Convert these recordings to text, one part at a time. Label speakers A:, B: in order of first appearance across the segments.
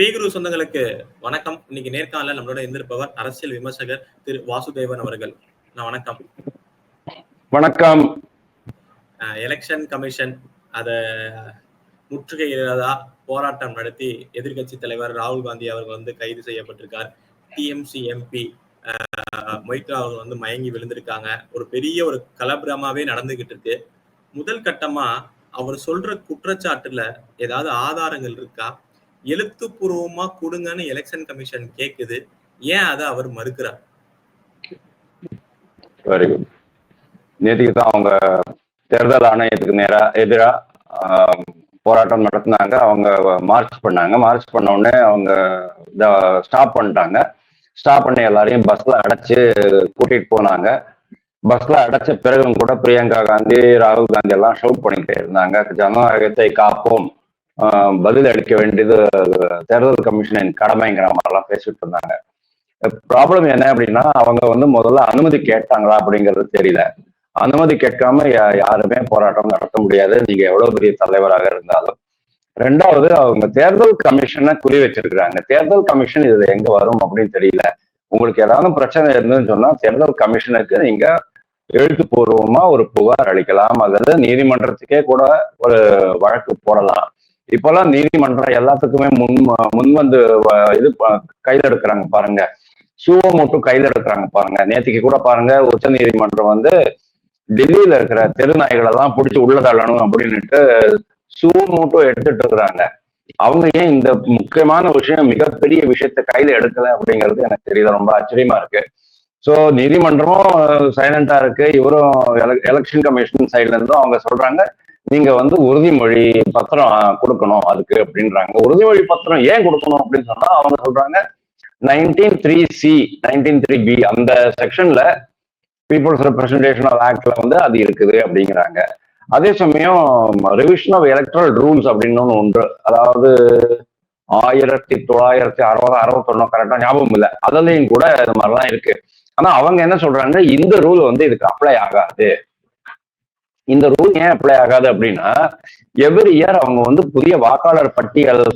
A: பேகுரு சொந்தங்களுக்கு வணக்கம். இன்னைக்கு நேர்காணல நம்மளோட இருந்திருப்பவர் அரசியல் விமர்சகர் திரு வாசுதேவன் அவர்கள். நான் வணக்கம்.
B: வணக்கம்.
A: எலெக்ஷன் கமிஷன் அத முற்றுகையிடதா போராட்டம் நடத்தி எதிர்கட்சி தலைவர் ராகுல் காந்தி அவர்கள் வந்து கைது செய்யப்பட்டிருக்கார். டிஎம்சி எம்பி மொய்த்ரா அவர்கள் வந்து மயங்கி விழுந்திருக்காங்க. ஒரு பெரிய ஒரு கலபரமாவே நடந்துகிட்டு இருக்கு. முதல் கட்டமா அவர் சொல்ற குற்றச்சாட்டுல ஏதாவது ஆதாரங்கள் இருக்கா? எழுத்துப்பூர்வமா கொடுங்கன்னு எலெக்ஷன் கமிஷன் கேக்குது. ஏன் அதை அவர் மறுக்கிறார்?
B: வெரி குட் நேற்றுக்கு தான் அவங்க தேர்தல் ஆணையத்துக்கு நேரா எதிரா போராட்டம் நடத்தினாங்க. அவங்க மார்ச் பண்ணாங்க. மார்ச் பண்ண உடனே அவங்க ஸ்டாப் பண்ணிட்டாங்க. ஸ்டாப் பண்ணி எல்லாரையும் பஸ்ல அடைச்சு கூட்டிட்டு போனாங்க. பஸ்ல அடைச்ச பிறகும் கூட பிரியங்கா காந்தி ராகுல் காந்தி எல்லாம் ஷவுட் பண்ணிக்கிட்டே இருந்தாங்க. ஜனநாயகத்தை காப்போம். பதில் அளிக்க வேண்டியது தேர்தல் கமிஷனின் கடமைங்கிற மாதிரிலாம் பேசிட்டு இருந்தாங்க. ப்ராப்ளம் என்ன அப்படின்னா அவங்க வந்து முதல்ல அனுமதி கேட்டாங்களா அப்படிங்கிறது தெரியல. அனுமதி கேட்காம யாருமே போராட்டம் நடத்த முடியாது. நீங்க எவ்வளவு பெரிய தலைவராக இருந்தாலும். ரெண்டாவது அவங்க தேர்தல் கமிஷனை குறி வச்சிருக்கிறாங்க. தேர்தல் கமிஷன் இதுல எங்க வரும் அப்படின்னு தெரியல. உங்களுக்கு ஏதாவது பிரச்சனை இருந்துன்னு சொன்னா தேர்தல் கமிஷனுக்கு நீங்க எழுத்துப்பூர்வமா ஒரு புகார் அளிக்கலாம். அல்லது நீதிமன்றத்துக்கே கூட ஒரு வழக்கு போடலாம். இப்பெல்லாம் நீதிமன்றம் எல்லாத்துக்குமே முன் முன் வந்து இது ப- எடுக்கிறாங்க பாருங்க. ஷூவை மட்டும் கையில் எடுக்கிறாங்க பாருங்க. நேத்திக்கு கூட பாருங்க உச்ச நீதிமன்றம் வந்து டெல்லியில இருக்கிற தெருநாய்களை எல்லாம் பிடிச்சி உள்ள தள்ளணும் அப்படின்னுட்டு ஷூ மட்டும் எடுத்துட்டு இருக்கிறாங்க. அவங்க ஏன் இந்த முக்கியமான விஷயம் மிகப்பெரிய விஷயத்த கையில எடுக்கல அப்படிங்கிறது எனக்கு தெரியல ரொம்ப ஆச்சரியமா இருக்கு. ஸோ நீதிமன்றமும் சைலண்டா இருக்கு. இவரும் எலெக்ஷன் கமிஷன் சைட்ல இருந்தும் அவங்க சொல்றாங்க நீங்க வந்து உறுதிமொழி பத்திரம் கொடுக்கணும் அதுக்கு அப்படின்றாங்க. உறுதிமொழி பத்திரம் ஏன் கொடுக்கணும் அப்படின்னு சொன்னா அவங்க சொல்றாங்க nineteen three C nineteen three B அந்த செக்ஷன்ல பீப்புள்ஸ் ரெப்ரஸன்டேஷன் ஆஃப் ஆக்ட்ல வந்து அது இருக்குது அப்படிங்கிறாங்க. அதே சமயம் ரிவிஷன் ஆஃப் எலக்ட்ரல் ரூல்ஸ் அப்படின்னு ஒன்று உண்டு அதாவது ஆயிரத்தி தொள்ளாயிரத்தி அறுபது அறுபத்தொன்னு கரெக்டா ஞாபகம் இல்லை. அதுலயும் கூட இது மாதிரிலாம் இருக்கு. ஆனா அவங்க என்ன சொல்றாங்க இந்த ரூல் வந்து இதுக்கு அப்ளை ஆகாது. இந்த ரூல் ஏன் அப்ளை ஆகாது அப்படின்னா எவ்ரி இயர் அவங்க வந்து புதிய வாக்காளர் பட்டியல்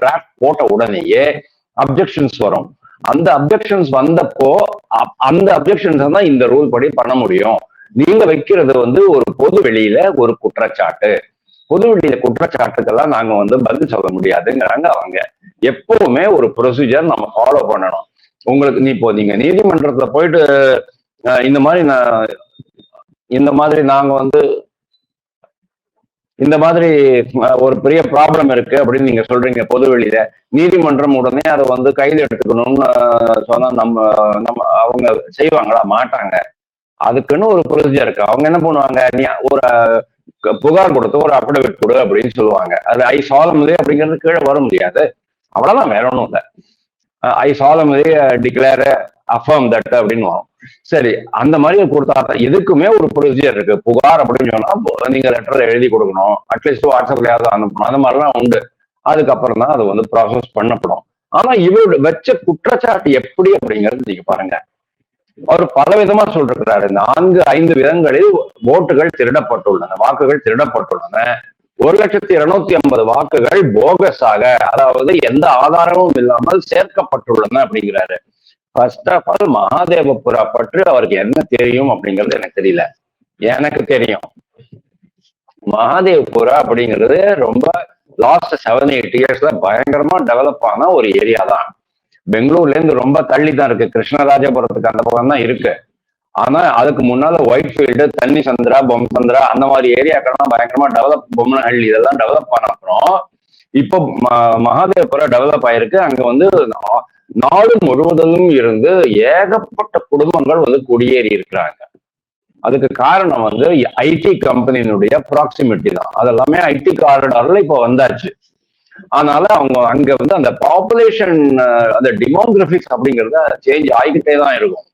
B: டிராஃப்ட் போட்ட உடனேயே அப்ஜெக்ஷன்ஸ் வரும். அந்த அப்ஜெக்ஷன்ஸ் வந்தப்போ அப்- அந்த அப்ஜெக்ஷன்ஸ் தான் இந்த ரூல் படி பண்ண முடியும். நீங்க வைக்கிறது வந்து ஒரு பொது வெளியில ஒரு குற்றச்சாட்டு. பொது வெளியில குற்றச்சாட்டுக்கெல்லாம் நாங்க வந்து பதில் சொல்ல முடியாதுங்கிறாங்க அவங்க. எப்பவுமே ஒரு ப்ரொசீஜர் நம்ம ஃபாலோ பண்ணணும். உங்களுக்கு நீ இப்போ நீங்க நீதிமன்றத்துல போயிட்டு இந்த மாதிரி நான் இந்த மாதிரி நாங்க வந்து இந்த மாதிரி ஒரு பெரிய ப்ராப்ளம் இருக்கு அப்படின்னு நீங்க சொல்றீங்க பொது வெளியில நீதிமன்றம் உடனே அதை வந்து கையில் எடுத்துக்கணும்னு சொன்னா நம்ம நம்ம அவங்க செய்வாங்களா? மாட்டாங்க. அதுக்குன்னு ஒரு ப்ரொசீஜர் இருக்கு. அவங்க என்ன பண்ணுவாங்க? நீ ஒரு புகார் கொடுத்து ஒரு அஃபிடவிட் கொடு அப்படின்னு சொல்லுவாங்க. அது ஐ சாலம்லி அப்படிங்கிறது கீழே வர முடியாது. அவ்வளவுதான் வேற ஒன்றும் இல்லை. I solemnly declare affirm that அப்படின்னு வரும் சரி அந்த மாதிரி கொடுத்தா எதுக்குமே ஒரு ப்ரொசீஜர் இருக்கு. புகார் அப்படின்னு சொன்னா நீங்க லெட்டர் எழுதி கொடுக்கணும். அட்லீஸ்ட் வாட்ஸ்அப்லயாவது அனுப்பணும். அந்த மாதிரிலாம் உண்டு. அதுக்கப்புறம் தான் அது வந்து ப்ராசஸ் பண்ணப்படும். ஆனா இவரோட வச்ச குற்றச்சாட்டு எப்படி அப்படிங்கிறது நீங்க பாருங்க. அவர் பல விதமா சொல்றாரு நான்கு ஐந்து விதங்களில் ஓட்டுகள் திருடப்பட்டுள்ளன வாக்குகள் திருடப்பட்டுள்ளன. ஒரு லட்சத்தி இருநூத்தி ஐம்பது வாக்குகள் போகஸாக அதாவது எந்த ஆதாரமும் இல்லாமல் சேர்க்கப்பட்டுள்ளன அப்படிங்கிறாரு. ஃபர்ஸ்ட் ஆஃப் ஆல் மகாதேவபுரா பற்றி அவருக்கு என்ன தெரியும் அப்படிங்கிறது எனக்கு தெரியல. எனக்கு தெரியும். மகாதேவபுரா அப்படிங்கிறது ரொம்ப லாஸ்ட் செவன் எயிட் இயர்ஸ்ல பயங்கரமா டெவலப் ஆன ஒரு ஏரியா தான். பெங்களூர்ல இருந்து ரொம்ப தள்ளி தான் இருக்கு. கிருஷ்ணராஜபுரத்துக்கு அந்த பக்கம் தான் இருக்கு. ஆனா அதுக்கு முன்னால ஒயிட் ஃபீல்டு தண்ணி சந்திரா பொம் சந்திரா அந்த மாதிரி ஏரியாக்கெல்லாம் பயங்கரமா டெவலப் பொம்மனஹள்ளி இதெல்லாம் டெவலப் ஆன அப்புறம் இப்போ ம- மகாதேவபுரம் டெவலப் ஆயிருக்கு. அங்க வந்து நா- நாடு முழுவதிலும் இருந்து ஏகப்பட்ட குடும்பங்கள் வந்து குடியேறி இருக்கிறாங்க. அதுக்கு காரணம் வந்து ஐடி கம்பெனியினுடைய ப்ராக்சிமிட்டி தான். அதெல்லாமே ஐடி காரிடார்ல இப்போ வந்தாச்சு. அதனால அவங்க அங்க வந்து அந்த பாப்புலேஷன் அந்த டிமோகிராபிக்ஸ் அப்படிங்கறத சேஞ்ச் ஆகிக்கிட்டே தான் இருக்கும்.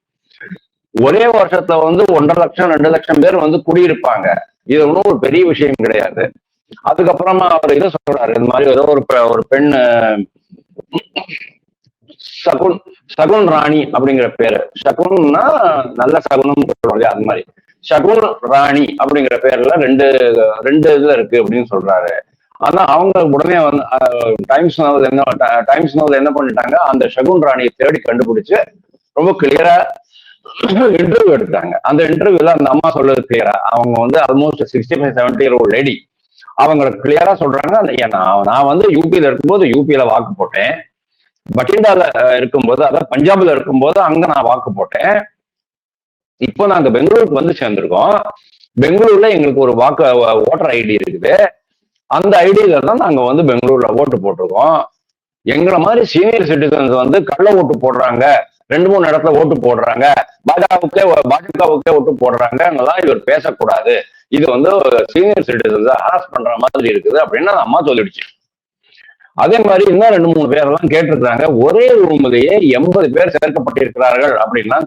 B: ஒரே வருஷத்துல வந்து ஒன்றரை லட்சம் ரெண்டு லட்சம் பேர் வந்து குடியிருப்பாங்க. இது ஒன்றும் ஒரு பெரிய விஷயம் கிடையாது. அதுக்கப்புறமா அவர் இதை சொல்றாரு. இந்த மாதிரி ஏதோ ஒரு பெ- ஒரு பெண் சகுன் சகுன் ராணி அப்படிங்கிற பேரு. சகுன்னா நல்ல சகுனம் சொல்றோம் இல்லையா? அது மாதிரி. சகுன் ராணி அப்படிங்கிற பேர்ல ரெண்டு ரெண்டு இதுல இருக்கு அப்படின்னு சொல்றாரு. ஆனா அவங்க உடனே வந்து டைம்ஸ் நவல் என்ன டைம்ஸ் நவல் என்ன பண்ணிட்டாங்க? அந்த சகுன் ராணியை தேடி கண்டுபிடிச்சு ரொம்ப கிளியரா இன்டர்வியூ எடுத்தாங்க அந்த இன்டர்வியூல அந்த அம்மா சொல்றது கிளியரா அவங்க வந்து almost sixty five seventy year old lady அவங்க கிளியரா சொல்றாங்க. அந்த- நான் வந்து யூபியில இருக்கும்போது யூபியில வாக்கு போட்டேன். பட்டிண்டால இருக்கும்போது அதாவது பஞ்சாப்ல இருக்கும்போது அங்க நான் வாக்கு போட்டேன். இப்போ நாங்க பெங்களூருக்கு வந்து சேர்ந்திருக்கோம். பெங்களூர்ல எங்களுக்கு ஒரு வாக்கு ஓட்டர் ஐடி இருக்குது. அந்த ஐடியில தான் நாங்க வந்து பெங்களூர்ல ஓட்டு போட்டிருக்கோம். எங்களை மாதிரி சீனியர் சிட்டிசன்ஸ் வந்து கள்ள ஓட்டு போடுறாங்க. ரெண்டு மூணு இடத்துல ஓட்டு போடுறாங்க. பாஜகவுக்கே பாஜகவுக்கே ஓட்டு போடுறாங்கன்னெல்லாம் இவர் பேசக்கூடாது. இது வந்து சீனியர் சிட்டிசன்ஸ் ஹராஸ் பண்ற மாதிரி இருக்குது அப்படின்னு அந்த அம்மா சொல்லிடுச்சு. அதே மாதிரி இன்னும் ரெண்டு மூணு பேர் எல்லாம் ஒரே ரூம்லயே எண்பது பேர் சேர்க்கப்பட்டிருக்கிறார்கள் அப்படின்லாம்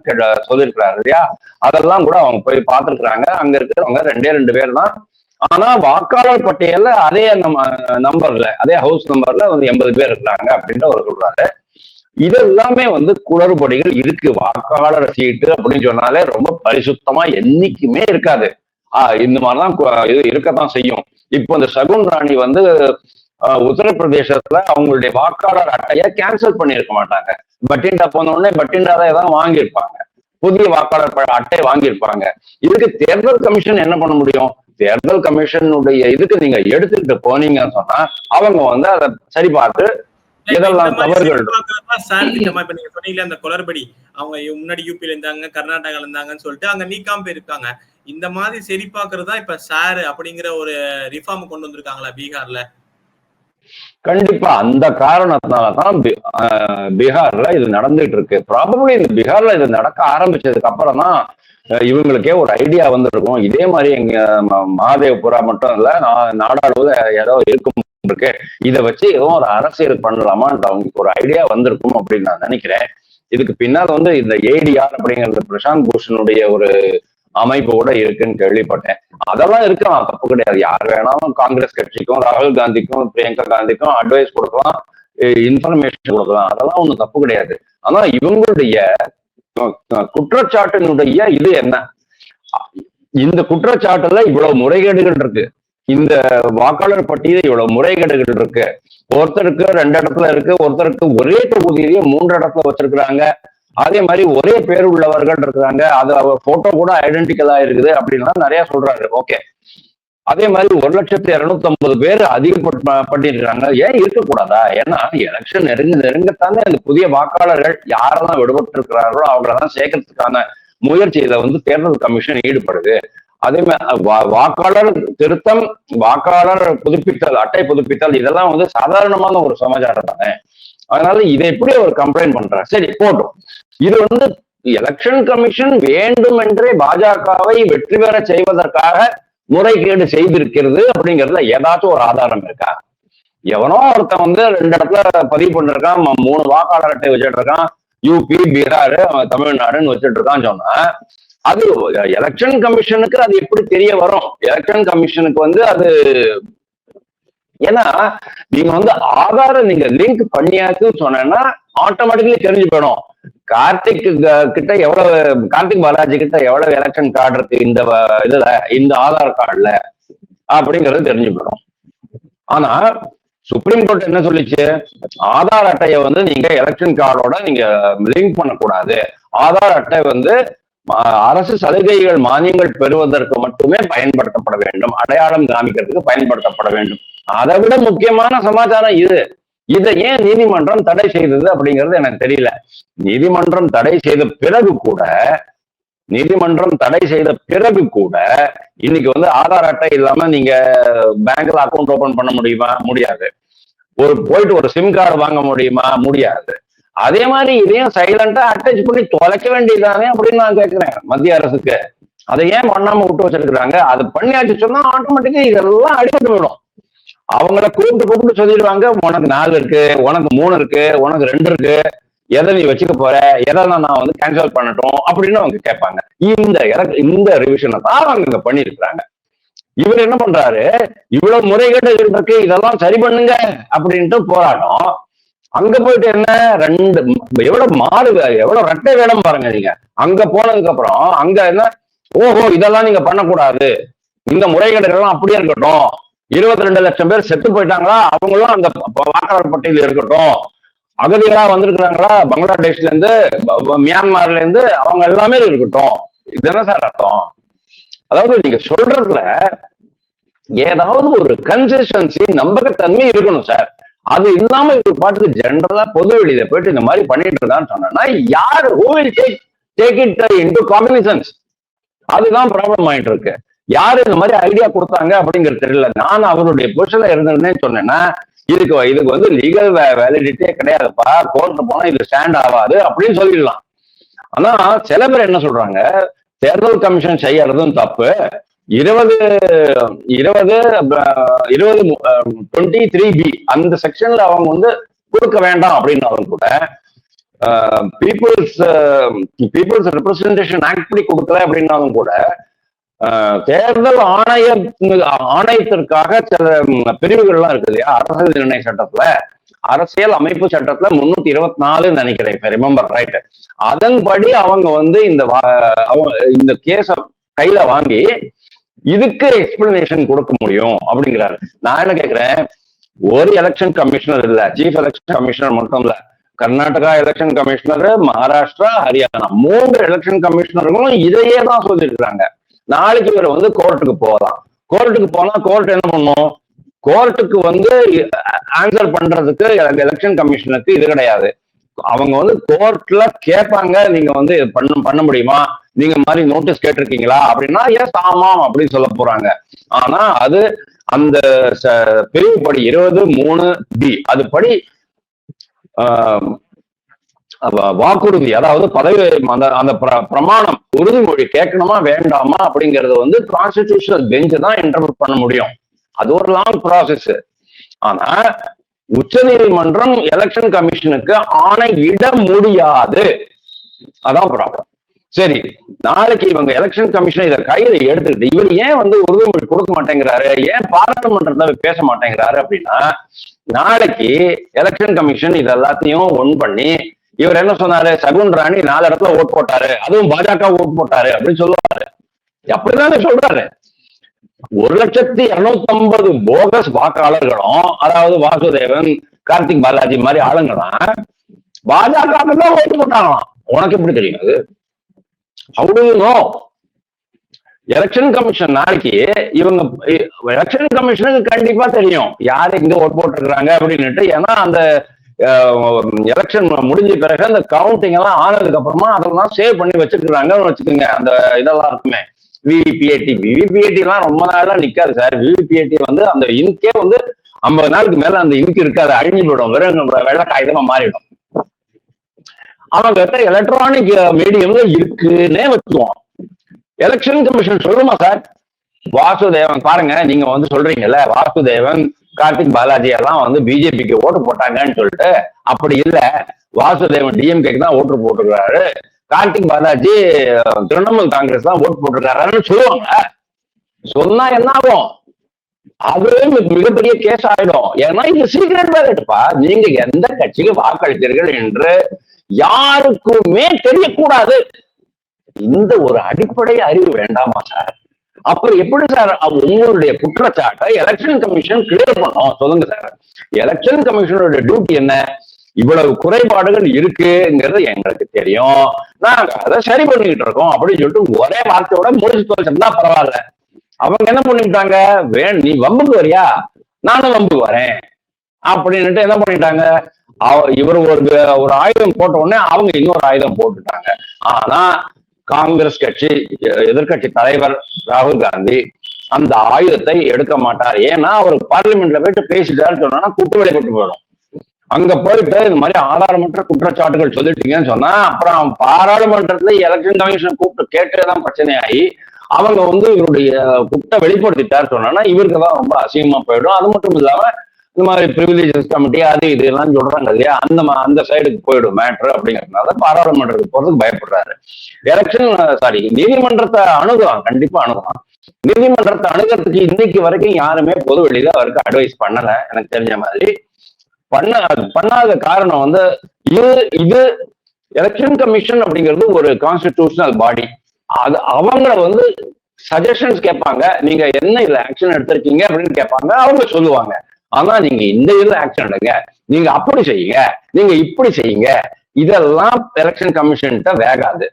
B: சொல்லியிருக்கிறாரு இல்லையா? அதெல்லாம் கூட அவங்க போய் பார்த்துருக்குறாங்க. அங்க இருக்கிறவங்க ரெண்டே ரெண்டு பேர் தான். ஆனா வாக்காளர் பட்டியல்ல அதே நம்ம நம்பர்ல அதே ஹவுஸ் நம்பர்ல வந்து எண்பது பேர் இருக்கிறாங்க அப்படின்ட்டு அவர் சொல்றாரு. இதெல்லாமே வந்து குளறுபடிகள் இருக்கு. வாக்காளர் சீட்டு அப்படின்னு சொன்னாலே ரொம்ப பரிசுத்தமா என்னைக்குமே இருக்காது. ஆஹ் இந்த மாதிரிதான் இது இருக்கத்தான் செய்யும். இப்போ இந்த சகுன் ராணி வந்து ஆஹ், உத்தரப்பிரதேசத்துல அவங்களுடைய வாக்காளர் அட்டையை கேன்சல் பண்ணியிருக்க மாட்டாங்க. பட்டிண்டா போன உடனே பட்டிண்டா தான் ஏதாவது வாங்கியிருப்பாங்க. புதிய வாக்காளர் அட்டை வாங்கியிருப்பாங்க. இதுக்கு தேர்தல் கமிஷன் என்ன பண்ண முடியும்? தேர்தல் கமிஷனுடைய இதுக்கு நீங்க எடுத்துக்கிட்டு போனீங்கன்னு சொன்னா அவங்க வந்து அதை சரி பார்த்து இதெல்லாம் தவறுகள்.
A: சொன்னீங்களே அந்த குளறுபடி. அவங்க முன்னாடி யூபில இருந்தாங்க கர்நாடகால இருந்தாங்கன்னு சொல்லிட்டு அங்க நீக்காம போயிருக்காங்க. இந்த மாதிரி சரி பாக்குறதா இப்ப சார் அப்படிங்கிற ஒரு ரிஃபார்ம் கொண்டு வந்திருக்காங்களா பீகார்ல?
B: கண்டிப்பா. அந்த காரணத்தினாலதான் பீகார்ல இது நடந்துட்டு இருக்கு ப்ராபபிளி இந்த பீகார்ல இது நடக்க ஆரம்பிச்சதுக்கு அப்புறம் தான் இவங்களுக்கே ஒரு ஐடியா வந்திருக்கும். இதே மாதிரி எங்க மகாதேவபுரா மட்டும் இல்ல நாடாளுவது ஏதோ இருக்கும் இருக்கு. இதை வச்சு ஏதோ ஒரு அரசியல் பண்ணலாமான்ற அவங்களுக்கு ஒரு ஐடியா வந்திருக்கும் அப்படின்னு நான் நினைக்கிறேன். இதுக்கு பின்னால் வந்து இந்த ஏடிஆர் அப்படிங்கிறது பிரசாந்த் பூஷனுடைய ஒரு அமைப்பு கூட இருக்குன்னு கேள்விப்பட்டேன். அதெல்லாம் இருக்கலாம் தப்பு கிடையாது. யார் வேணாலும் காங்கிரஸ் கட்சிக்கும் ராகுல் காந்திக்கும் பிரியங்கா காந்திக்கும் அட்வைஸ் கொடுக்கலாம் இன்ஃபர்மேஷன் கொடுக்கலாம். அதெல்லாம் ஒண்ணும் தப்பு கிடையாது. ஆனா இவங்களுடைய குற்றச்சாட்டினுடைய இது என்ன? இந்த குற்றச்சாட்டுல இவ்வளவு முறைகேடுகள் இருக்கு. இந்த வாக்காளர் பட்டியல இவ்வளவு முறைகேடுகள் இருக்கு. ஒருத்தருக்கு ரெண்டு இடத்துல இருக்கு ஒருத்தருக்கு ஒரே தொகுதியிலேயே மூன்று இடத்துல வச்சிருக்கிறாங்க. அதே மாதிரி ஒரே பேர் உள்ளவர்கள் இருக்கிறாங்க. அது போட்டோ கூட ஐடென்டிக்கலா இருக்குது அப்படின்லாம் நிறைய சொல்றாரு. ஓகே அதே மாதிரி ஒரு லட்சத்தி இருநூத்தி ஐம்பது பேர் அதிகப்பட்டிருக்கிறாங்க ஏன் இருக்கக்கூடாதா? ஏன்னா எலெக்ஷன் நெருங்க நெருங்கத்தானே அந்த புதிய வாக்காளர்கள் யாரெல்லாம் விடுபட்டு இருக்கிறார்களோ அவங்களெல்லாம் சேர்க்கறதுக்கான முயற்சியில வந்து தேர்தல் கமிஷன் ஈடுபடுது. அதே மாதிரி வா- வாக்காளர் திருத்தம் வாக்காளர் புதுப்பித்தல் அட்டை புதுப்பித்தல் இதெல்லாம் வந்து சாதாரணமான ஒரு சமாச்சாரம் தானே. அதனால இதை எப்படி அவர் கம்ப்ளைண்ட் பண்றார்? சரி போட்டோம். இது வந்து எலெக்ஷன் கமிஷன் வேண்டுமென்றே பாஜகவை வெற்றி பெற செய்வதற்காக முறைகேடு செய்திருக்கிறது அப்படிங்கறதுல ஏதாச்சும் ஒரு ஆதாரம் இருக்கா? எவனோ ஒருத்தன் வந்து ரெண்டு இடத்துல பதிவு பண்ணிருக்கான் மூணு வாக்காளர் அட்டை வச்சுட்டு இருக்கான் யூபி பீகார் அவன் தமிழ்நாடுன்னு வச்சுட்டு இருக்கான்னு சொன்னா அது எலெக்ஷன் கமிஷனுக்கு அது எப்படி தெரிய வரும்? எலெக்ஷன் கமிஷனுக்கு வந்து அது ஏன்னா நீங்க வந்து ஆதாரம் நீங்க லிங்க் பண்ணியாச்சுன்னு சொன்னேன்னா ஆட்டோமேட்டிக்லி தெரிஞ்சு போயிடும். கார்த்திக் கிட்ட எவ்வளவு கார்த்திக் பாலாஜி கிட்ட எவ்வளவு எலெக்ஷன் கார்டு இருக்கு இந்த வ- இதுல இந்த ஆதார் கார்டுல அப்படிங்கிறது தெரிஞ்சு போயிடும். ஆனா சுப்ரீம் கோர்ட் என்ன சொல்லிச்சு? ஆதார் அட்டையை வந்து நீங்க எலெக்ஷன் கார்டோட நீங்க லிங்க் பண்ணக்கூடாது. ஆதார் அட்டை வந்து அரசு சலுகைகள் மானியங்கள் பெறுவதற்கு மட்டுமே பயன்படுத்தப்பட வேண்டும். அடையாளம் காமிக்கிறதுக்கு பயன்படுத்தப்பட வேண்டும். அதை விட முக்கியமான சமாச்சாரம் இது. இதை ஏன் நீதிமன்றம் தடை செய்தது அப்படிங்கிறது எனக்கு தெரியல. நீதிமன்றம் தடை செய்த பிறகு கூட நீதிமன்றம் தடை செய்த பிறகு கூட இன்னைக்கு வந்து ஆதார் அட்டை இல்லாம நீங்க பேங்க்ல அக்கௌண்ட் ஓபன் பண்ண முடியுமா? முடியாது. ஒரு போயிட்டு ஒரு சிம் கார்டு வாங்க முடியுமா? முடியாது. அதே மாதிரி இதையும் சைலண்டா அட்டாச் பண்ணி தொலைக்க வேண்டியதானே அப்படின்னு நான் கேட்கிறேன் மத்திய அரசுக்கு. அதை ஏன் பண்ணாம விட்டு வச்சிருக்கிறாங்க? அதை பண்ணியாச்சு சொன்னா ஆட்டோமேட்டிக்கா இதெல்லாம் அடிபட்டு போயிடும். அவங்கள கூப்பிட்டு கூப்பிட்டு சொல்லிடுவாங்க உனக்கு நாலு இருக்கு உனக்கு மூணு இருக்கு உனக்கு ரெண்டு இருக்கு. எதை நீ வச்சுக்க போற? எதை நான் வந்து கேன்சல் பண்ணட்டும்? அப்படின்னு அவங்க கேட்பாங்க. இந்த இந்த ரிவிஷனை தான் அவங்க இங்க பண்ணிருக்கிறாங்க இவர் என்ன பண்றாரு? இவ்வளவு முறைகேடுகள் இருக்கு இதெல்லாம் சரி பண்ணுங்க அப்படின்ட்டு போராட்டம். அங்க போயிட்டு என்ன? ரெண்டு எவ்வளவு மாறு எவ்வளவு ரெட்டை வேடம் பாருங்க நீங்க. அங்க போனதுக்கு அப்புறம் அங்க என்ன? ஓஹோ இதெல்லாம் நீங்க பண்ணக்கூடாது. இந்த முறைகேடுகள்லாம் அப்படியே இருக்கட்டும். இருபத்தி ரெண்டு லட்சம் பேர் செத்து போயிட்டாங்களா? அவங்களும் அந்த வாக்காளர் பட்டியலில் இருக்கட்டும். அகதிகளா வந்திருக்கிறாங்களா? பங்களாதேஷ்ல இருந்து மியான்மர்ல இருந்து அவங்க எல்லாமே இருக்கட்டும். இதுதானே சார் அர்த்தம். அதாவது நீங்க சொல்றதுல ஏதாவது ஒரு கன்சிஸ்டன்சி நம்பகத்தன்மை இருக்கணும் சார். அது இல்லாம இவர் பாட்டுக்கு ஜென்ரலா பொது வெளியில போயிட்டு இந்த மாதிரி பண்ணிட்டு இருக்கான்னு சொன்னா யார் who will take take it into cognizance? அதுதான் ப்ராப்ளம் ஆயிட்டு இருக்கு. யாரு இந்த மாதிரி ஐடியா கொடுத்தாங்க அப்படிங்கிறது தெரியல. நான் அவருடைய பொசிஷன்ல இருந்தேன்னு சொன்னேன்னா இதுக்கு இதுக்கு வந்து லீகல் வேலிடிட்டியே கிடையாதுப்பா. கோர்ட்டு போனா இது ஸ்டாண்ட் ஆகாது அப்படின்னு சொல்லிடலாம். ஆனா சில பேர் என்ன சொல்றாங்க தேர்தல் கமிஷன் செய்யறதும் தப்பு. இருபது இருபது இருபது டுவெண்ட்டி த்ரீ பி அந்த செக்ஷன்ல அவங்க வந்து கொடுக்க வேண்டாம் அப்படின்னாலும் கூட பீப்புள்ஸ் பீப்புள்ஸ் ரெப்ரஸன்டேஷன் ஆக்ட் படி கொடுக்கல அப்படின்னாலும் கூட தேர்தல் ஆணைய ஆணையத்திற்காக சில பிரிவுகள்லாம் இருக்கு இல்லையா? அரசியல் நிர்ணய சட்டத்துல அரசியல் அமைப்பு சட்டத்துல முன்னூத்தி இருபத்தி நாலுன்னு நினைக்கிறேன் இப்ப ரிமெம்பர் ரைட் அதன்படி அவங்க வந்து இந்த அவங்க இந்த கேஸ கையில வாங்கி இதுக்கு எக்ஸ்பிளனேஷன் கொடுக்க முடியும் அப்படிங்கிறாரு. நான் என்ன கேட்கிறேன் ஒரு எலெக்ஷன் கமிஷனர் இல்ல சீஃப் எலெக்ஷன் கமிஷனர் மட்டும் இல்ல கர்நாடகா எலெக்ஷன் கமிஷனர் மகாராஷ்டிரா ஹரியானா மூன்று எலெக்ஷன் கமிஷனர்களும் இதையே தான் சொல்லியிருக்காங்க நாளைக்கு இவர் வந்து கோர்ட்டுக்கு போகலாம். கோர்ட்டுக்கு போனா கோர்ட் என்ன பண்ணும்? கோர்ட்டுக்கு வந்து ஆன்சர் பண்றதுக்கு எலெக்ஷன் கமிஷனுக்கு இது கிடையாது. அவங்க வந்து கோர்ட்ல கேட்பாங்க நீங்க வந்து பண்ண பண்ண முடியுமா? நீங்க மாதிரி நோட்டீஸ் கேட்டிருக்கீங்களா? அப்படின்னா எஸ் ஆமாம் அப்படின்னு சொல்ல போறாங்க. ஆனா அது அந்த ச- படி இருபது மூணு பி அது படி ஆஹ், வாக்குறுதி அதாவது பதவி அந்த அந்த பிர- பிரமாணம் உறுதிமொழி கேட்கணுமா வேண்டாமா அப்படிங்கறது வந்து கான்ஸ்டிடியூஷனல் பெஞ்ச் தான் இன்டர்பிரட் பண்ண முடியும். அது ஒரு லாங் ப்ராசஸ் ஆனா உச்சநீதிமன்றம் எலெக்ஷன் கமிஷனுக்கு ஆணையிட முடியாது. அதான் ப்ராப்ளம் சரி நாளைக்கு இவங்க எலெக்ஷன் கமிஷன் இதை கையில எடுத்துக்கிட்டு இவர் ஏன் வந்து உறுதிமொழி கொடுக்க மாட்டேங்கிறாரு? ஏன் பாராளுமன்றத்தில் பேச மாட்டேங்கிறாரு அப்படின்னா நாளைக்கு எலெக்ஷன் கமிஷன் இது எல்லாத்தையும் ஒன் பண்ணி இவர் என்ன சொன்னாரு? சகுன் ராணி நாலு இடத்துல ஓட் போட்டாரு. அதுவும் பாஜக ஓட் போட்டாரு அப்படின்னு சொல்லுவாரு. அப்படிதான் சொல்றாரு. ஒரு லட்சத்தி இருநூத்தி ஐம்பது போகஸ் வாக்காளர்களும் அதாவது வாசுதேவன் கார்த்திக் பாலாஜி மாதிரி ஆளுங்கலாம் பாஜக தான் ஓட்டு போட்டாங்களாம். உனக்கு எப்படி தெரியும் அது? எலெக்ஷன் கமிஷன் நாளைக்கு இவங்க எலெக்ஷன் கமிஷனுக்கு கண்டிப்பா தெரியும். யாரு எங்க ஓட்டு போட்டிருக்கிறாங்க அப்படின்னுட்டு. ஏன்னா அந்த எலெக்ஷன் முடிஞ்ச பிறகு அந்த கவுண்டிங் எல்லாம் ஆனதுக்கு அப்புறமா அதெல்லாம் சேவ் பண்ணி வச்சிருக்கிறாங்கன்னு வச்சுக்கோங்க. அந்த இதெல்லாம் இருக்குமே. விவிபிஏடி விவிபிஏடி எல்லாம் ரொம்ப நாளா நிக்காது சார் விவிபிஏடி வந்து அந்த இன்கே வந்து ஐம்பது நாளுக்கு மேல அந்த இன்க் இருக்காது. அழிஞ்சு போயிடும். வெறும் வெள்ள காகிதமா மாறிடும். அவங்க கிட்ட எலக்ட்ரானிக் மீடியம்ல இருக்குன்னே வச்சுக்குவோம். எலெக்ஷன் கமிஷன் சொல்லுமா சார் வாசுதேவன் பாருங்க நீங்க வந்து சொல்றீங்கல்ல வாசுதேவன் கார்த்திக் பாலாஜி எல்லாம் வந்து பிஜேபிக்கு ஓட்டு போட்டாங்கன்னு சொல்லிட்டு அப்படி இல்ல. வாசுதேவன் டிஎம்கேக்கு தான் ஓட்டு போட்டுக்கிறாரு. கார்த்திக் பாலாஜி திரிணாமுல் காங்கிரஸ் தான் ஓட் போட்டிருக்காருன்னு சொல்லுவாங்க. சொன்னா என்ன ஆகும்? அதுவே மிகப்பெரிய கேஸ் ஆயிடும். ஏன்னா இது சீக்கிரம் பேலட்ப்பா நீங்க எந்த கட்சிக்கு வாக்களித்தீர்கள் என்று யாருக்குமே தெரியக்கூடாது. இந்த ஒரு அடிப்படை அறிவு வேண்டாமா சார்? அப்புறம் எப்படி சார் உங்களுடைய குற்றச்சாட்டை எலெக்ஷன் கமிஷன் கிளியர் பண்ணோம் சொல்லுங்க சார். எலெக்ஷன் கமிஷனோட டியூட்டி என்ன? இவ்வளவு குறைபாடுகள் இருக்குங்கிறது எங்களுக்கு தெரியும். நாங்க அதை சரி பண்ணிக்கிட்டு இருக்கோம் அப்படின்னு சொல்லிட்டு ஒரே வார்த்தையோட முடிச்சு தொலைச்சிருந்தா பரவாயில்ல. அவங்க என்ன பண்ணிட்டாங்க? வேண் நீ வம்புக்கு வரியா? நானும் வம்புக்கு வரேன். அப்படின்னுட்டு என்ன பண்ணிட்டாங்க? இவர் ஒரு ஒரு ஆயுதம் போட்ட உடனே அவங்க இன்னொரு ஆயுதம் போட்டுட்டாங்க. ஆனா காங்கிரஸ் கட்சி எதிர்க்கட்சி தலைவர் ராகுல் காந்தி அந்த ஆயுதத்தை எடுக்க மாட்டார். ஏன்னா அவர் பார்லிமெண்ட்ல போயிட்டு பேசிட்டாரு சொன்னா குற்ற வெளிப்பட்டு போயிடும். அங்க போயிட்டு இந்த மாதிரி ஆதாரமற்ற குற்றச்சாட்டுகள் சொல்லிட்டீங்கன்னு சொன்னா அப்புறம் பாராளுமன்றத்துல எலெக்ஷன் கமிஷன் கூப்பிட்டு கேட்டுதான் பிரச்சனை ஆகி அவங்க வந்து இவருடைய குற்ற வெளிப்படுத்திட்டார் சொன்னா இவருக்கு தான் ரொம்ப அசிங்கமா போயிடும். அது மட்டும் இல்லாம இந்த மாதிரி பிரிவிலேஜஸ் கமிட்டி அது இது எல்லாம் சொல்றாங்க இல்லையா? அந்த மா- அந்த சைடுக்கு போயிடும் மேட்ரு அப்படிங்கறதுனால பாராளுமன்றத்துக்கு போறதுக்கு பயப்படுறாரு. எலெக்ஷன் சாரி நீதிமன்றத்தை அணுகலாம் கண்டிப்பா அணுகலாம். நீதிமன்றத்தை அணுகிறதுக்கு இன்னைக்கு வரைக்கும் யாருமே பொது வெளியில அவருக்கு அட்வைஸ் பண்ணல எனக்கு தெரிஞ்ச மாதிரி. பண்ண பண்ணாத காரணம் வந்து இது இது எலெக்ஷன் கமிஷன் அப்படிங்கிறது ஒரு கான்ஸ்டிடியூஷனல் பாடி அது அவங்கள வந்து சஜஷன்ஸ் கேட்பாங்க. நீங்க என்ன இதுல ஆக்ஷன் எடுத்திருக்கீங்க அப்படின்னு கேட்பாங்க. அவங்க சொல்லுவாங்க. ஆனா நீங்க இந்த இதுல ஆக்ஷன் எடுங்க. நீங்க அப்படி செய்யுங்க. நீங்க இப்படி செய்யுங்க. இதெல்லாம் எலெக்ஷன் கமிஷன்கிட்ட வேகாது.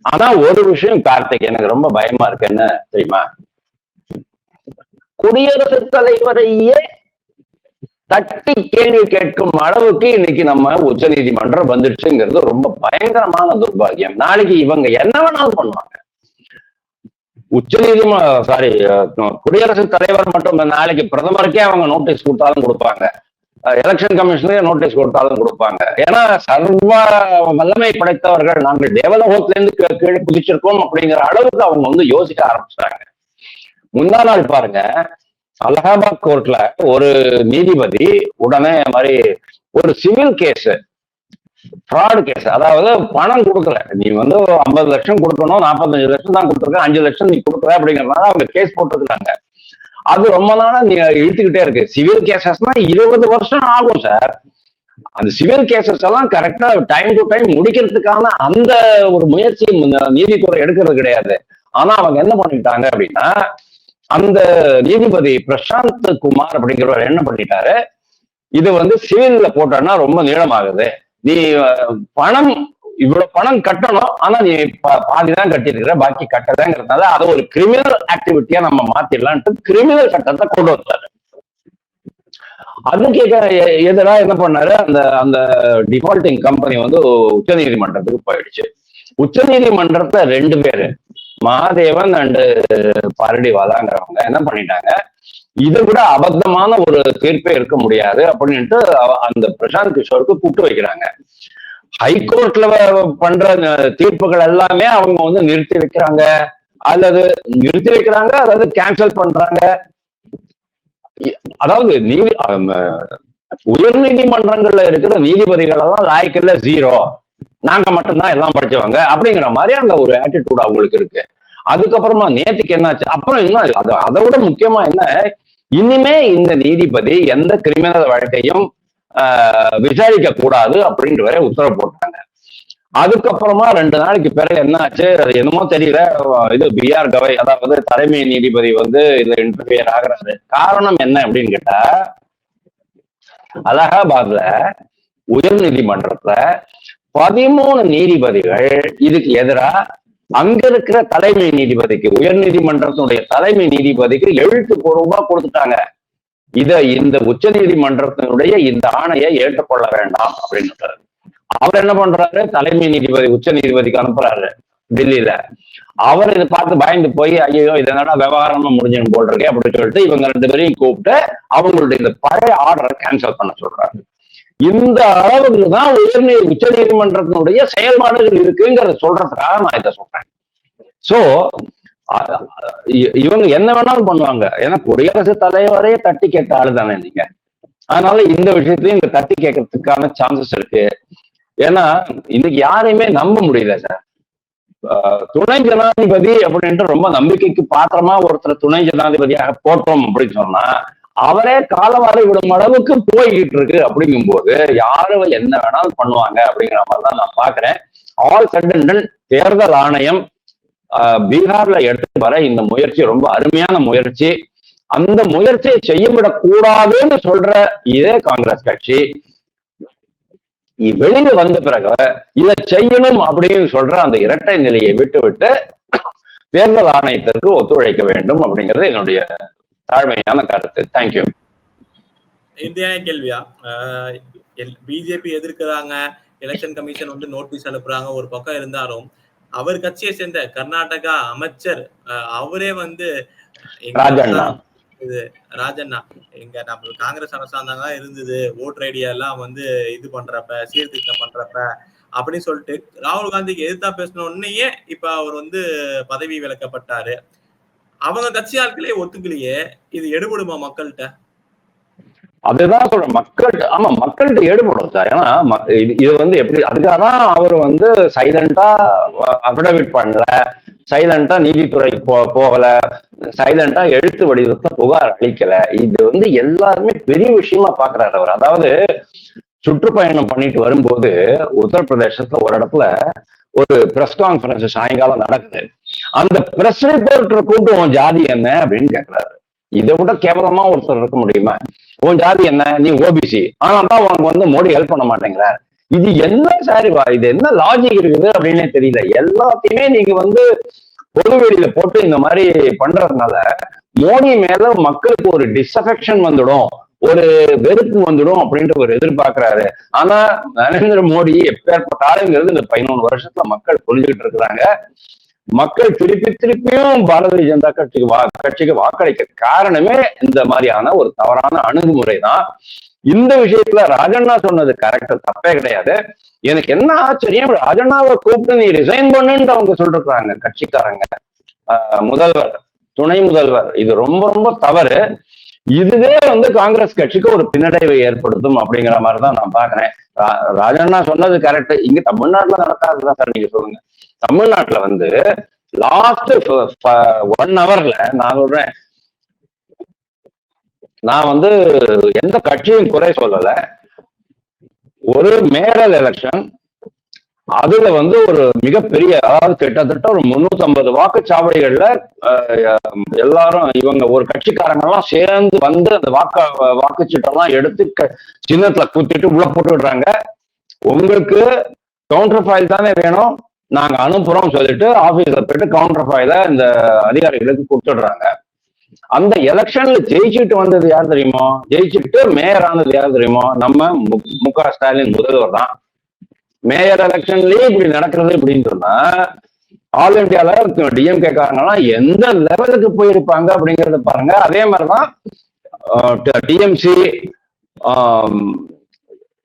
B: ஆனா ஒரு விஷயம் கார்த்திக் எனக்கு ரொம்ப பயமா இருக்கு. என்ன தெரியுமா? குடியரசுத் தலைவரையே தட்டி கேள்வி கேட்கும் அளவுக்கு இன்னைக்கு நம்ம உச்ச நீதிமன்றம் வந்துடுச்சுங்கிறது ரொம்ப பயங்கரமான துர்பாகியம். நாளைக்கு இவங்க என்ன வேணாலும் பண்ணுவாங்க. உச்ச நீதிமன்ற சாரி குடியரசுத் தலைவர் மட்டும் நாளைக்கு பிரதமருக்கே அவங்க நோட்டீஸ் கொடுத்தாலும் கொடுப்பாங்க. எலெக்ஷன் கமிஷனரே நோட்டீஸ் கொடுத்தாலும் கொடுப்பாங்க. ஏன்னா சர்வ வல்லமை படைத்தவர்கள் நாங்கள் தேவலோகத்துல இருந்து கீழே குதிச்சிருக்கோம் அப்படிங்கிற அளவுக்கு அவங்க வந்து யோசிக்க ஆரம்பிச்சிட்டாங்க. முந்தா நாள் பாருங்க அலகாபாத் கோர்ட்ல ஒரு நீதிபதி உடனே மாதிரி ஒரு சிவில் கேஸ் ஃப்ராடு கேஸ் அதாவது பணம் கொடுக்கல. நீ வந்து ஐம்பது லட்சம் கொடுக்கணும் நாற்பத்தஞ்சு லட்சம் தான் கொடுத்துருக்க அஞ்சு லட்சம் நீ கொடுக்கல அப்படிங்கிறதுனால அவங்க கேஸ் போட்டிருக்காங்க அது ரொம்ப நாளா நீ இழுத்துக்கிட்டே இருக்கு. சிவில் கேசஸ்னா இருபது வருஷம் ஆகும் சார். அந்த சிவில் கேசஸ் எல்லாம் கரெக்டா டைம் டு டைம் முடிக்கிறதுக்கான அந்த ஒரு முயற்சி நீதித்துறை எடுக்கிறது கிடையாது. ஆனா அவங்க என்ன பண்ணிட்டாங்க அப்படின்னா அந்த நீதிபதி பிரசாந்த் குமார் அப்படிங்கிறவர் என்ன பண்ணிட்டாரு? இது வந்து சிவில்ல போட்டோன்னா ரொம்ப நீளமாகுது. நீ பணம் இவ்வளவு பணம் கட்டணும் ஆனா நீ பா- பாதி தான் கட்டியிருக்கிற பாக்கி கட்டதாங்கிறதுனால அதை ஒரு கிரிமினல் ஆக்டிவிட்டியா நம்ம மாத்திடலான்ட்டு கிரிமினல் சட்டத்தை கொண்டு வந்தாரு. அதுக்கு எதிராக என்ன பண்ணாரு? அந்த அந்த டிஃபால்டிங் கம்பெனி வந்து உச்ச நீதிமன்றத்துக்கு போயிடுச்சு. உச்ச நீதிமன்றத்துல ரெண்டு பேரு. மகாதேவன் அண்டு பரடிவாதாங்கிறவங்க என்ன பண்ணிட்டாங்க? இதை விட அபத்தமான ஒரு தீர்ப்பே இருக்க முடியாது அப்படின்ட்டு அந்த பிரசாந்த் கிஷோருக்கு கூப்பிட்டு வைக்கிறாங்க. ஹைகோர்ட்ல பண்ற தீர்ப்புகள் எல்லாமே அவங்க வந்து நிறுத்தி வைக்கிறாங்க. அல்லது நிறுத்தி வைக்கிறாங்க அதாவது கேன்சல் பண்றாங்க. அதாவது நீதி உயர் நீதிமன்றங்கள்ல இருக்கிற நீதிபதிகள் எல்லாம் லாய்க்கல்ல ஜீரோ நாங்க மட்டும்தான் எல்லாம் படிச்சவங்க அப்படிங்கிற மாதிரி அந்த ஒரு ஆட்டிடியூட் அவங்களுக்கு இருக்கு. அதுக்கப்புறமா நேத்துக்கு என்னாச்சு? அப்புறம் என்ன? அது அதை விட முக்கியமா என்ன? இனிமே இந்த நீதிபதி எந்த கிரிமினல் வழக்கையும் ஆஹ், விசாரிக்க கூடாது அப்படின்ற வரை உத்தரவு போட்டாங்க. அதுக்கப்புறமா ரெண்டு நாளைக்கு பிறகு என்ன ஆச்சு? அது என்னமோ தெரியல. இது பிஆர் கவை அதாவது தலைமை நீதிபதி வந்து இதுல இன்டர்ஃபியர் ஆகிறாரு. காரணம் என்ன அப்படின்னு கேட்டா அலகாபாத்ல உயர் நீதிமன்றத்துல பதிமூணு நீதிபதிகள் இதுக்கு எதிரா அங்க இருக்கிற தலைமை நீதிபதிக்கு உயர் நீதிமன்றத்தினுடைய தலைமை நீதிபதிக்கு எழுத்துப்பூர்வமா கொடுத்துட்டாங்க. இத இந்த உச்ச நீதிமன்றத்தினுடைய இந்த ஆணையை ஏற்றுக்கொள்ள வேண்டாம் அப்படின்னு அவர் என்ன பண்றாரு? தலைமை நீதிபதி உச்ச நீதிபதிக்கு அனுப்புறாரு டெல்லியில அவர் இதை பார்த்து பயந்து போய் ஐயோ இது என்னடா விவகாரமா முடிஞ்சுன்னு போல் இருக்கே அப்படின்னு சொல்லிட்டு இவங்க ரெண்டு பேரையும் கூப்பிட்டு அவங்களுடைய இந்த பழைய ஆர்டரை கேன்சல் பண்ண சொல்றாரு. இந்த அளவுக்கு தான் உயர்நீ உச்ச நீதிமன்றத்தினுடைய செயல்பாடுகள் இருக்குங்கிறத சொல்றதுக்காக நான் இதை சொல்றேன். சோ இவங்க என்ன வேணாலும் பண்ணுவாங்க. ஏன்னா குடியரசு தலைவரே தட்டி கேட்ட ஆளு தானே நீங்க. அதனால இந்த விஷயத்தையும் இங்க தட்டி கேட்கறதுக்கான சான்சஸ் இருக்கு. ஏன்னா இன்னைக்கு யாரையுமே நம்ப முடியல சார் துணை ஜனாதிபதி அப்படின்ட்டு ரொம்ப நம்பிக்கைக்கு பாத்திரமா ஒருத்தர் துணை ஜனாதிபதியாக போட்டோம் அப்படின்னு சொன்னா அவரே காலவாரி விடும் அளவுக்கு போய்கிட்டு இருக்கு அப்படிங்கும்போது யாரும் என்ன வேணாலும் பண்ணுவாங்க அப்படிங்கிற மாதிரி தான் நான் பாக்குறேன் ஆல் சடன் தேர்தல் ஆணையம் பீகார்ல எடுத்து வர இந்த முயற்சி ரொம்ப அருமையான முயற்சி. அந்த முயற்சியை செய்யவிடக் கூடாதுன்னு சொல்ற இதே காங்கிரஸ் கட்சி வெளியில வந்த பிறகு இதை செய்யணும் அப்படின்னு சொல்ற அந்த இரட்டை நிலையை விட்டு விட்டு தேர்தல் ஆணையத்திற்கு ஒத்துழைக்க வேண்டும் அப்படிங்கிறது என்னுடைய தாழ்மையான கருத்து. தேங்க்யூ
A: இந்தியான கேள்வியா? பிஜேபி எதிர்க்கிறாங்க. எலெக்ஷன் கமிஷன் வந்து நோட்டீஸ் அனுப்புறாங்க. ஒரு பக்கம் இருந்தாலும் அவர் கட்சியை சேர்ந்த கர்நாடகா அமைச்சர் அவரே வந்து இது ராஜண்ணா. எங்க நம்ம காங்கிரஸ் அரசாங்கம் தான் இருந்தது. ஓட்டர் ஐடியா எல்லாம் வந்து இது பண்றப்ப சீர்திருத்தம் பண்றப்ப அப்படின்னு சொல்லிட்டு ராகுல் காந்திக்கு எதிர்த்தா பேசின உடனேயே இப்ப அவர் வந்து பதவி விலக்கப்பட்டாரு. அவங்க கட்சி ஆட்களே ஒத்துக்கலையே இது எடுபடுமா மக்கள்கிட்ட?
B: அதுதான் சொல்றேன் மக்கள் ஆமா மக்கள்கிட்ட ஈடுபடும் சார். ஏன்னா இது இது வந்து எப்படி அதுக்காக தான் அவர் வந்து சைலண்டா அபிடவிட் பண்ணல சைலண்டா நீதித்துறை போ போகல சைலண்டா எழுத்து வடிவத்தை புகார் அளிக்கல. இது வந்து எல்லாருமே பெரிய விஷயமா பாக்குறாரு அவர். அதாவது சுற்றுப்பயணம் பண்ணிட்டு வரும்போது உத்தரப்பிரதேசத்துல ஒரு இடத்துல ஒரு பிரஸ் கான்பரன்ஸ் சாயங்காலம் நடக்குது. அந்த பிரஸ் ரிப்போர்ட்டர் கூப்பிட்டு உன் ஜாதி என்ன? அப்படின்னு கேட்கிறாரு இதை விட கேவலமா ஒருத்தர் இருக்க முடியுமா? உன் ஜாதி என்ன? நீ ஓபிசி ஆனா தான் உனக்கு வந்து மோடி ஹெல்ப் பண்ண மாட்டேங்கிறார். இது என்ன சாரிவா இது என்ன லாஜிக் இருக்குது அப்படின்னே தெரியல. எல்லாத்தையுமே நீங்க வந்து பொதுவெளியில போட்டு இந்த மாதிரி பண்றதுனால மோடி மேல மக்களுக்கு ஒரு டிஸ்அஃபெக்ஷன் வந்துடும் ஒரு வெறுப்பு வந்துடும் அப்படின்ற ஒரு எதிர்பார்க்கிறாரு. ஆனா நரேந்திர மோடி எப்பேற்பட்ட ஆளுங்கிறது இந்த பதினொன்று வருஷத்துல மக்கள் புரிஞ்சுக்கிட்டு இருக்கிறாங்க. மக்கள் திருப்பி திருப்பியும் பாரதிய ஜனதா கட்சிக்கு வா கட்சிக்கு வாக்களிக்க காரணமே இந்த மாதிரியான ஒரு தவறான அணுகுமுறை தான் இந்த விஷயத்துல ராஜண்ணா சொன்னது கரெக்ட் தப்பே கிடையாது. எனக்கு என்ன ஆச்சரியம் ராஜண்ணாவை கூப்பிட்டு நீ ரிசைன் பண்ணுன்னு அவங்க சொல்றாங்க கட்சிக்காரங்க. ஆஹ் முதல்வர் துணை முதல்வர் இது ரொம்ப ரொம்ப தவறு. இதுவே வந்து காங்கிரஸ் கட்சிக்கு ஒரு பின்னடைவை ஏற்படுத்தும் அப்படிங்கிற மாதிரி தான் நான் பாக்குறேன் ராஜண்ணா சொன்னது கரெக்ட் இங்க தமிழ்நாட்டுல நடக்காதுதான் சார் நீங்க சொல்லுங்க. தமிழ்நாட்டுல வந்து லாஸ்ட் ஒன் ஹவர்ல நான் சொல்றேன். நான் வந்து எந்த கட்சியும் குறை சொல்லல. ஒரு மேரல் எலெக்ஷன் அதுல வந்து ஒரு மிகப்பெரிய அதாவது கிட்டத்தட்ட ஒரு முன்னூத்தி ஐம்பது வாக்குச்சாவடிகள்ல எல்லாரும் இவங்க ஒரு கட்சிக்காரங்க எல்லாம் சேர்ந்து வந்து அந்த வாக்கு வாக்குச்சீட்டெல்லாம் எடுத்து க- சின்னத்துல குத்திட்டு உள்ள போட்டு விடுறாங்க உங்களுக்கு கவுண்டர் ஃபைல் தானே வேணும். நாங்க அனுப்புறோம் சொல்லிட்டு ஆபீஸர் போயிட்டு கவுண்டர் ஃபைல இந்த அதிகாரிகளுக்கு கொடுத்துடுறாங்க. அந்த எலெக்ஷன்ல ஜெயிச்சுட்டு வந்தது யார் தெரியுமா? ஜெயிச்சுட்டு மேயர் ஆனது யார் தெரியுமா? நம்ம மு- க ஸ்டாலின் முதல்வர் தான். மேயர் எலெக்ஷன்லயே இப்படி நடக்கிறது இப்படின்னு சொன்னா ஆல் இந்தியால டிஎம்கே காரங்கெல்லாம் எந்த லெவலுக்கு போயிருப்பாங்க அப்படிங்கறத பாருங்க. அதே மாதிரிதான் டிஎம்சி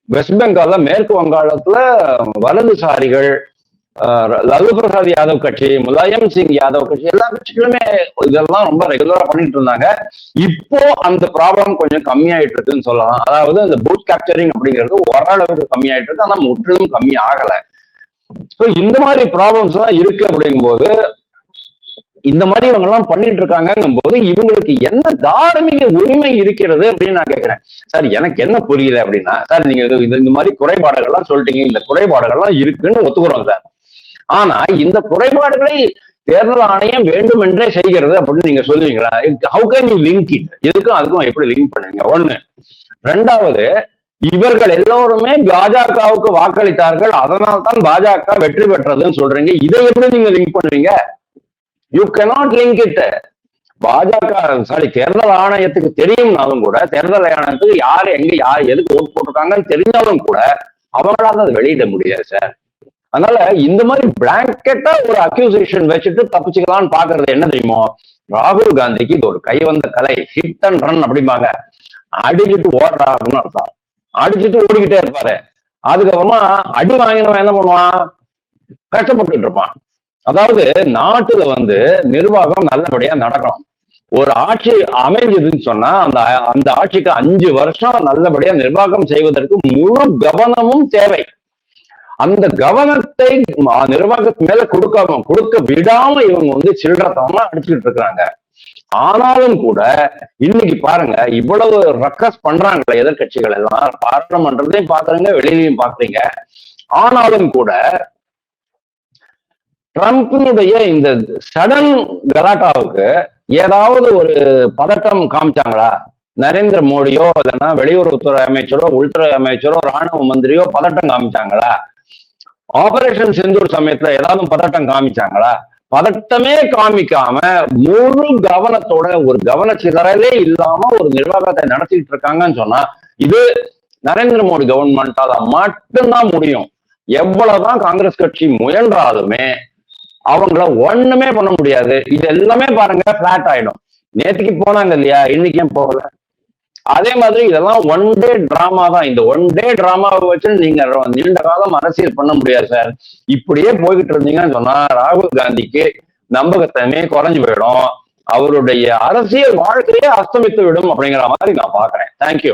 B: வெஸ்ட் பெங்கால்ல மேற்கு வங்காளத்துல வலதுசாரிகள் லல்லு லாலு பிரசாத் யாதவ் கட்சி முலாயம் சிங் யாதவ் கட்சி எல்லா கட்சிகளுமே இதெல்லாம் ரொம்ப ரெகுலரா பண்ணிட்டு இருந்தாங்க. இப்போ அந்த ப்ராப்ளம் கொஞ்சம் கம்மியாயிட்டு இருக்குன்னு சொல்லலாம். அதாவது அந்த பூத் கேப்சரிங் அப்படிங்கிறது ஓரளவுக்கு கம்மியாயிட்டு இருக்கு. ஆனா முற்றிலும் கம்மி ஆகல. ஸோ இந்த மாதிரி ப்ராப்ளம்ஸ் எல்லாம் இருக்கு அப்படிங்கும்போது இந்த மாதிரி இவங்க எல்லாம் பண்ணிட்டு இருக்காங்கும் போது இவங்களுக்கு என்ன தார்மீக உரிமை இருக்கிறது அப்படின்னு நான் கேட்கிறேன். சார் எனக்கு என்ன புரியல அப்படின்னா சார் நீங்க இது- இந்த மாதிரி குறைபாடுகள்லாம் சொல்லிட்டீங்க. இந்த குறைபாடுகள்லாம் இருக்குன்னு ஒத்துக்கிறோம் சார். ஆனா இந்த குறைபாடுகளை தேர்தல் ஆணையம் வேண்டும் என்றே செய்கிறது அப்படின்னு நீங்க சொல்லுவீங்களா? How can you link it எதுக்கும் அதுக்கும் எப்படி லிங்க் பண்ணுங்க ஒண்ணு. ரெண்டாவது இவர்கள் எல்லோருமே பாஜகவுக்கு வாக்களித்தார்கள் அதனால் தான் பாஜக வெற்றி பெற்றதுன்னு சொல்றீங்க. இதை எப்படி நீங்க லிங்க் பண்ணுவீங்க? யூ கெனாட் லிங்க் இட் பாஜக சாரி தேர்தல் ஆணையத்துக்கு தெரியும்னாலும் கூட தேர்தல் ஆணையத்துக்கு யார் எங்க யார் எதுக்கு ஓட் போட்டிருக்காங்கன்னு தெரிஞ்சாலும் கூட அவங்களால அதை வெளியிட முடியாது சார் அதனால இந்த மாதிரி பிளாங்கெட்டா ஒரு அக்யூசேஷன் வச்சுட்டு தப்பிச்சுக்கலாம்னு பாக்குறது என்ன தெரியுமோ? ராகுல் காந்திக்கு இது ஒரு கை வந்த கலை ஹிட் அண்ட் ரன் அப்படிம்பாங்க. அடிச்சுட்டு ஓடுறாருன்னு அர்த்தம். அடிச்சுட்டு ஓடிக்கிட்டே இருப்பாரு. அதுக்கப்புறமா அடி வாங்கினவன் என்ன பண்ணுவான்? கஷ்டப்பட்டுட்டு இருப்பான். அதாவது நாட்டுல வந்து நிர்வாகம் நல்லபடியா நடக்கணும். ஒரு ஆட்சி அமைஞ்சதுன்னு சொன்னா அந்த அந்த ஆட்சிக்கு அஞ்சு வருஷம் நல்லபடியா நிர்வாகம் செய்வதற்கு முழு கவனமும் தேவை. அந்த கவனத்தை நிர்வாகத்து மேல கொடுக்காம கொடுக்க விடாம இவங்க வந்து சில்லறத்தனமா அடிச்சுக்கிட்டு இருக்காங்க ஆனாலும் கூட இன்னைக்கு பாருங்க இவ்வளவு ரக்கஸ் பண்றாங்களே எதிர்கட்சிகள் எல்லாம். பாராளுமன்றத்தையும் பாக்குறீங்க வெளியிலையும் பாக்குறீங்க. ஆனாலும் கூட ட்ரம்ப்பினுடைய இந்த சடன் கலாட்டாவுக்கு ஏதாவது ஒரு பதட்டம் காமிச்சாங்களா? நரேந்திர மோடியோ இல்லைன்னா வெளியுறவுத்துறை அமைச்சரோ உள்துறை அமைச்சரோ ராணுவ மந்திரியோ பதட்டம் காமிச்சாங்களா? ஆபரேஷன் செந்தூர் சமயத்துல ஏதாவது பதட்டம் காமிச்சாங்களா? பதட்டமே காமிக்காம முழு கவனத்தோட ஒரு கவன சிதறலே இல்லாம ஒரு நிர்வாகத்தை நடத்திட்டு இருக்காங்கன்னு சொன்னா இது நரேந்திர மோடி கவர்மெண்டால மட்டும்தான் முடியும். எவ்வளவுதான் காங்கிரஸ் கட்சி முயன்றாலுமே அவங்கள ஒண்ணுமே பண்ண முடியாது. இது எல்லாமே பாருங்க பிளாட் ஆயிடும். நேற்றுக்கு போனாங்க இல்லையா? இன்னைக்கு ஏன் போகல? அதே மாதிரி இதெல்லாம் ஒன் டே டிராமா தான். இந்த ஒன் டே டிராமாவை வச்சு நீங்க நீண்ட காலம் அரசியல் பண்ண முடியாது சார் இப்படியே போய்கிட்டு இருந்தீங்கன்னு சொன்னா ராகுல் காந்திக்கு நம்பகத்தன்மையே குறைஞ்சு போயிடும். அவருடைய அரசியல் வாழ்க்கையே அஸ்தமித்து விடும் அப்படிங்கிற மாதிரி நான் பாக்குறேன் தேங்க்யூ